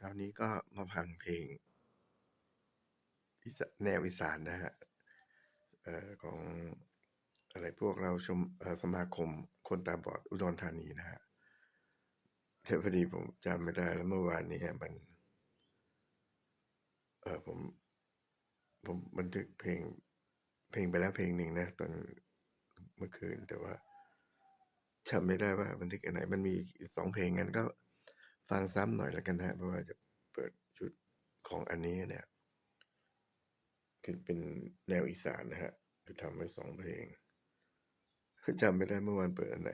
เช้านี้ก็มาฟังเพลงแนวอีสานนะฮะเอ่อของอะไรพวกเราชมสมาคมคนตาบอดอุดรธานีนะฮะแต่พอดีผมจำไม่ได้แล้วเมื่อวานนี้มัน เออผม ผมบันทึกเพลง เพลงไปแล้วเพลงหนึ่งนะ ตอนเมื่อคืนแต่ว่าจำไม่ได้ว่าบันทึกอันไหนมันมีสองเพลงงั้นก็ ฟังซ้ำหน่อยแล้วกันนะฮะเพราะว่าจะเปิดชุดของอันนี้เนี่ยคือเป็นแนวอีสานนะฮะคือทำไว้สองเพลงจำไม่ได้เมื่อวานเปิดอันไหน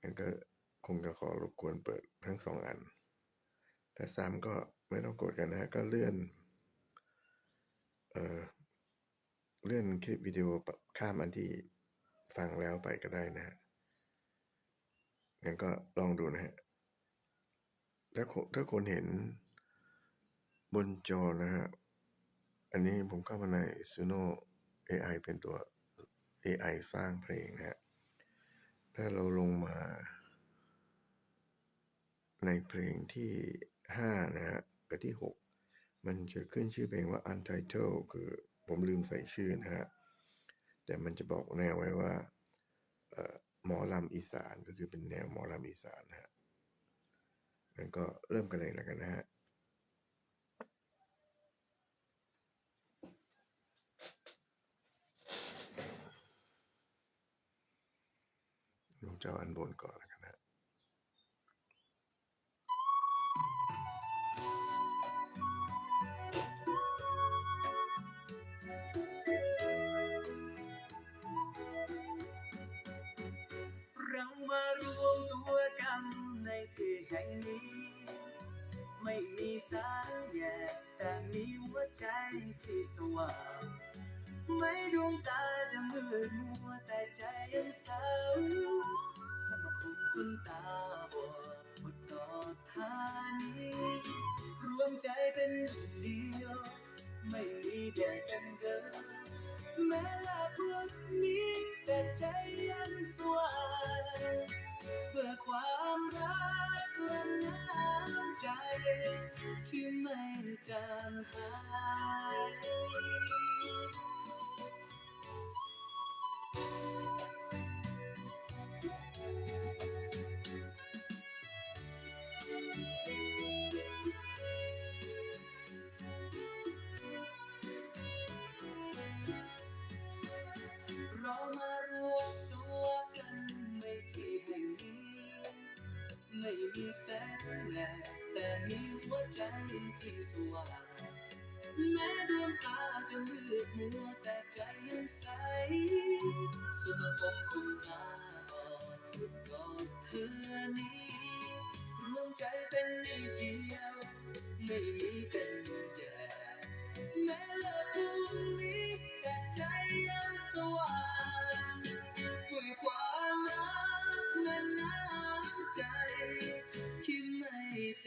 งั้นก็คงจะขอรบกวนเปิดทั้งสองอันถ้าซ้ำก็ไม่ต้องกดกันนะฮะก็เลื่อน เอ่อ เลื่อนคลิปวิดีโอข้ามอันที่ฟังแล้วไปก็ได้นะฮะงั้นก็ลองดูนะฮะ ถ้าคนถ้าคนเห็นบนจอนะฮะ อันนี้ผมเข้ามาใน Suno AI เป็นตัว AI สร้างเพลงนะฮะ ถ้าเราลงมา ในเพลงที่ห้านะฮะ กับที่หกมันจะขึ้นชื่อเพลงว่า Untitled คือผมลืมใส่ชื่อนะฮะ แต่มันจะบอกแนวไว้ว่าหมอลำอีสานก็คือเป็นแนวหมอลำอีสานนะฮะ งั้นก็เริ่มกันเลยแล้วกันนะฮะผมจะเอาอันบนก่อนแล้วกันนะ ไม่ดวงตาจะมืดมัวแต่ใจยังเศร้าสมาคมคนตาบอดหมดต่อทานีรวมใจเป็นเดียวไม่มีแยกกันเดินแม้ลาพวกนี้แต่ใจยังสว่างเพื่อความรักและน้ำใจที่ไม่จางหาย ไม่มีแสงแดดแต่มีหัวใจที่สว่างแม้ดวงตาจะมืดมัวแต่ใจยังใสสมาคมคุณตาบอดหยุดกอดเธอนี้รวมใจเป็นหนึ่งเดียว ไม่มีกันแยกแม้ลิกพรุ่งนี้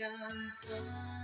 ไ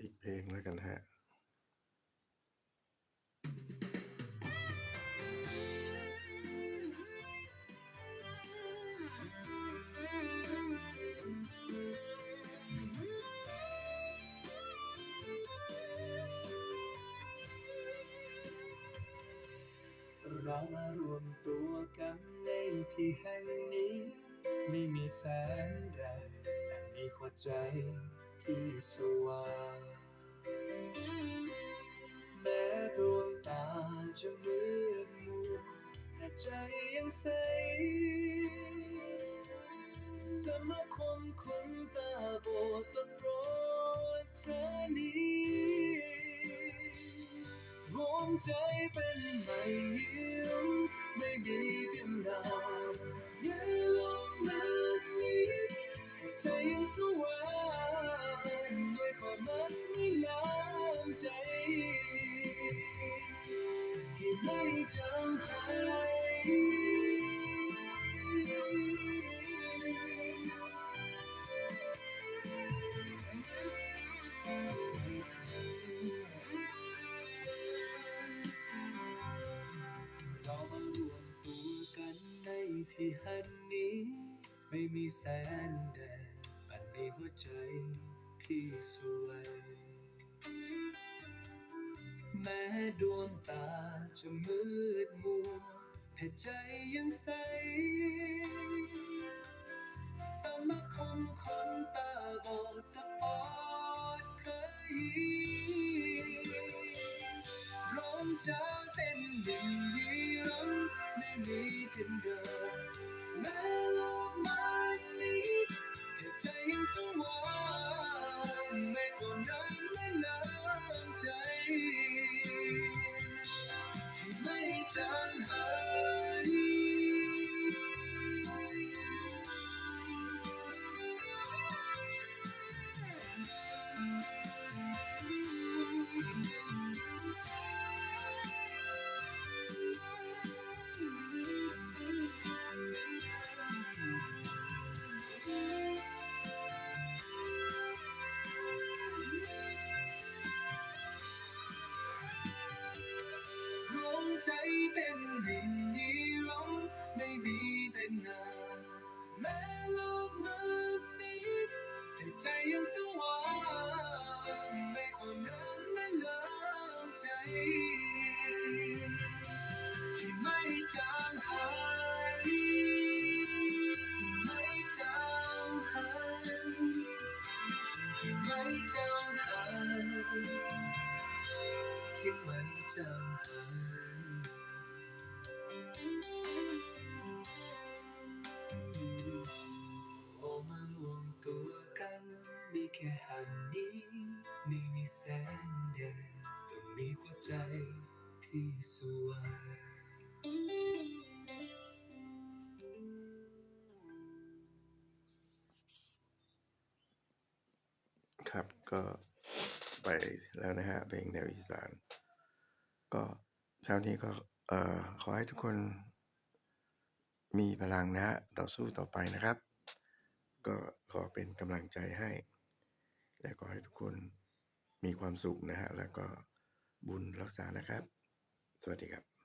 อีกเพลงแล้วกันฮะเรามารวมตัวกันในที่แห่งนี้ ไม่มีแสงแดดแต่มีหัวใจ ที่สว่างแม้ดวงตาจะมืดมัวแต่ใจยังใส สมาคมคนตาบอดต้นโปรดพระนี้รวมใจเป็นไม่ยิ้ม ที่หันนี้ ไม่มีแสงแดดปันในหัวใจที่สวย แม้ดวงตาจะมืดมัวแต่ใจยังใส ที่ไม่จางหายโอมารวมตัวกัน มีแค่หันนี้ไม่มีแสงแดดแต่มีหัวใจที่สว่างครับก็ ไปแล้วนะฮะเพลงแนวอีสาน ก็เช้านี้ก็เอ่อขอให้ทุกคนมีพลังนะฮะต่อสู้ต่อไปนะครับ ก็ขอเป็นกำลังใจให้ และขอให้ทุกคนมีความสุขนะฮะแล้วก็บุญรักษานะครับ สวัสดีครับ